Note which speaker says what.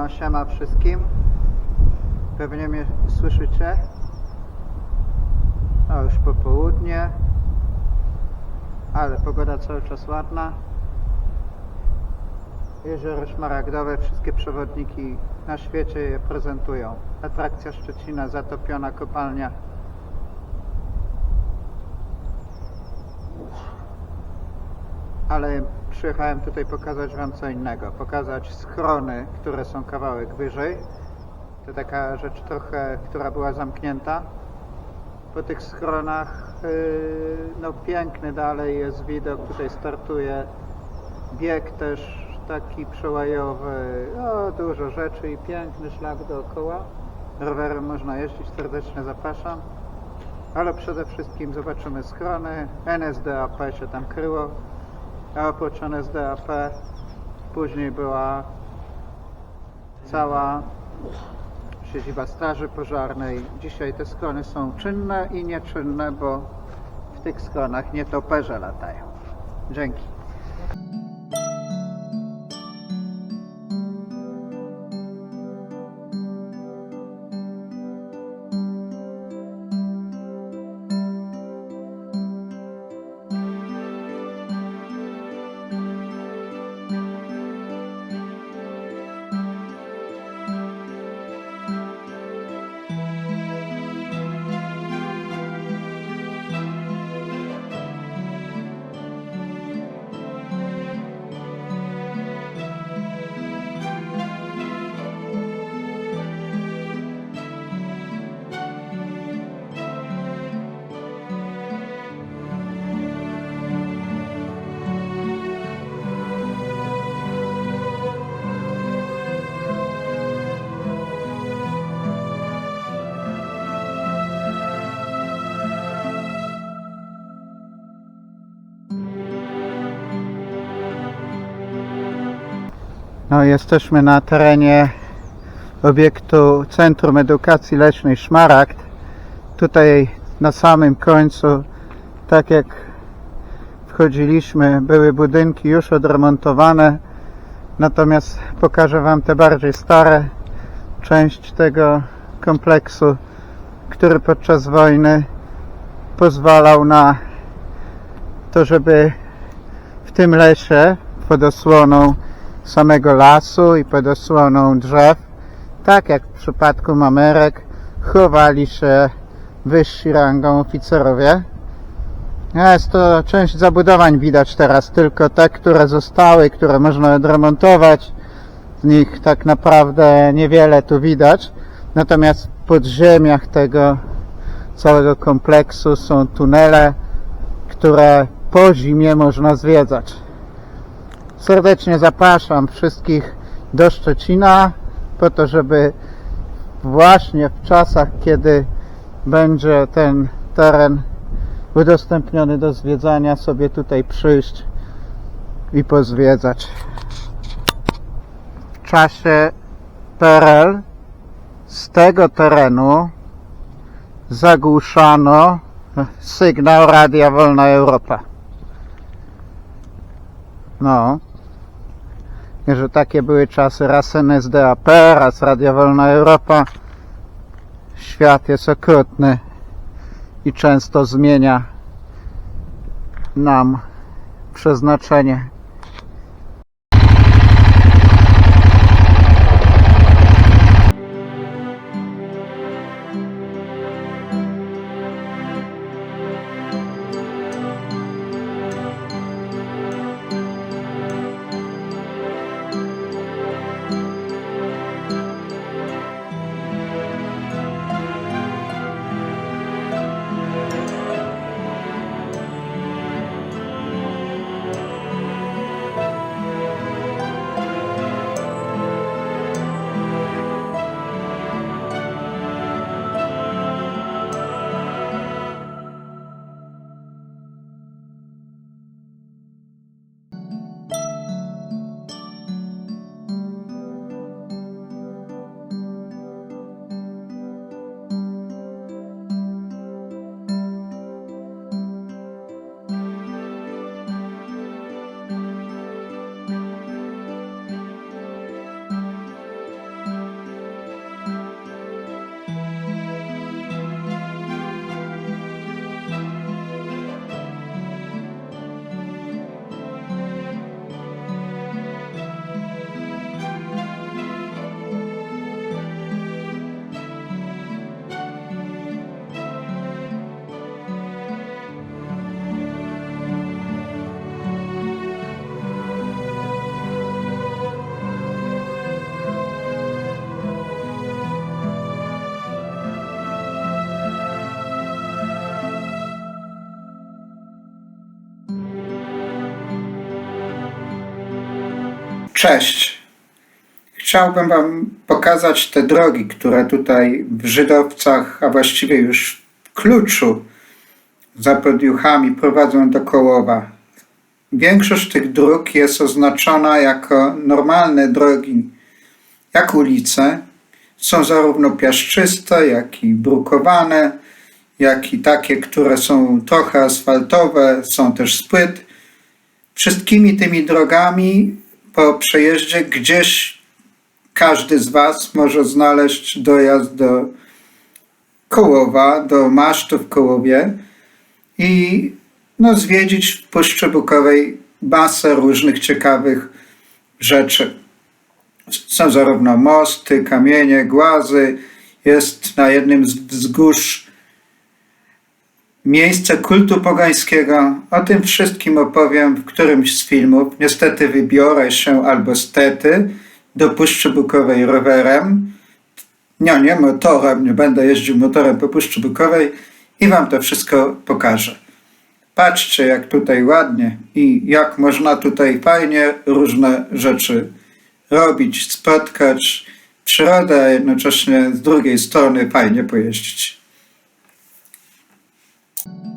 Speaker 1: No, siema wszystkim. Pewnie mnie słyszycie. O, już popołudnie. Ale pogoda cały czas ładna. Jezioro Szmaragdowe, wszystkie przewodniki na świecie je prezentują. Atrakcja Szczecina, zatopiona kopalnia. Ale przyjechałem tutaj pokazać Wam co innego. Pokazać schrony, które są kawałek wyżej. To taka rzecz trochę, która była zamknięta. Po tych schronach, yy, no piękny dalej jest widok. Tutaj startuje bieg też taki przełajowy. O, dużo rzeczy i piękny szlak dookoła. Rowerem można jeździć, serdecznie zapraszam. Ale przede wszystkim zobaczymy schrony. NSDAP się tam kryło. A oprócz NSDAP później była cała siedziba Straży Pożarnej. Dzisiaj te schrony są czynne i nieczynne, bo w tych schronach nietoperze latają. Dzięki. No, jesteśmy na terenie obiektu Centrum Edukacji Leśnej Szmaragd. Tutaj na samym końcu, tak jak wchodziliśmy, były budynki już odremontowane. Natomiast pokażę Wam te bardziej stare, część tego kompleksu, który podczas wojny pozwalał na to, żeby w tym lesie pod osłoną samego lasu i pod osłoną drzew, tak jak w przypadku mamerek, chowali się wyżsi rangą oficerowie. Jest to część zabudowań widać teraz, tylko te, które zostały, które można odremontować. Z nich tak naprawdę niewiele tu widać. Natomiast w podziemiach tego całego kompleksu są tunele, które po zimie można zwiedzać. Serdecznie zapraszam wszystkich do Szczecina po to, żeby właśnie w czasach, kiedy będzie ten teren udostępniony do zwiedzania, sobie tutaj przyjść i pozwiedzać. W czasie PRL z tego terenu zagłuszano sygnał Radia Wolna Europa. No. Że takie były czasy raz NSDAP, raz Radia Wolna Europa. Świat jest okrutny i często zmienia nam przeznaczenie. Cześć. Chciałbym Wam pokazać te drogi, które tutaj w Żydowcach, a właściwie już w Kluczu za podjuchami prowadzą do Kołowa. Większość tych dróg jest oznaczona jako normalne drogi, jak ulice. Są zarówno piaszczyste, jak i brukowane, jak i takie, które są trochę asfaltowe, są też z płyt. Wszystkimi tymi drogami po przejeździe gdzieś każdy z Was może znaleźć dojazd do Kołowa, do masztu w Kołowie i no, zwiedzić w Puszczy Bukowej masę różnych ciekawych rzeczy. Są zarówno mosty, kamienie, głazy. Jest na jednym z wzgórz miejsce kultu pogańskiego. O tym wszystkim opowiem w którymś z filmów. Niestety wybiorę się albo stety do Puszczy Bukowej rowerem. Nie, nie motorem, nie będę jeździł motorem po Puszczy Bukowej i wam to wszystko pokażę. Patrzcie, jak tutaj ładnie i jak można tutaj fajnie różne rzeczy robić, spotkać przyrodę, a jednocześnie z drugiej strony fajnie pojeździć. you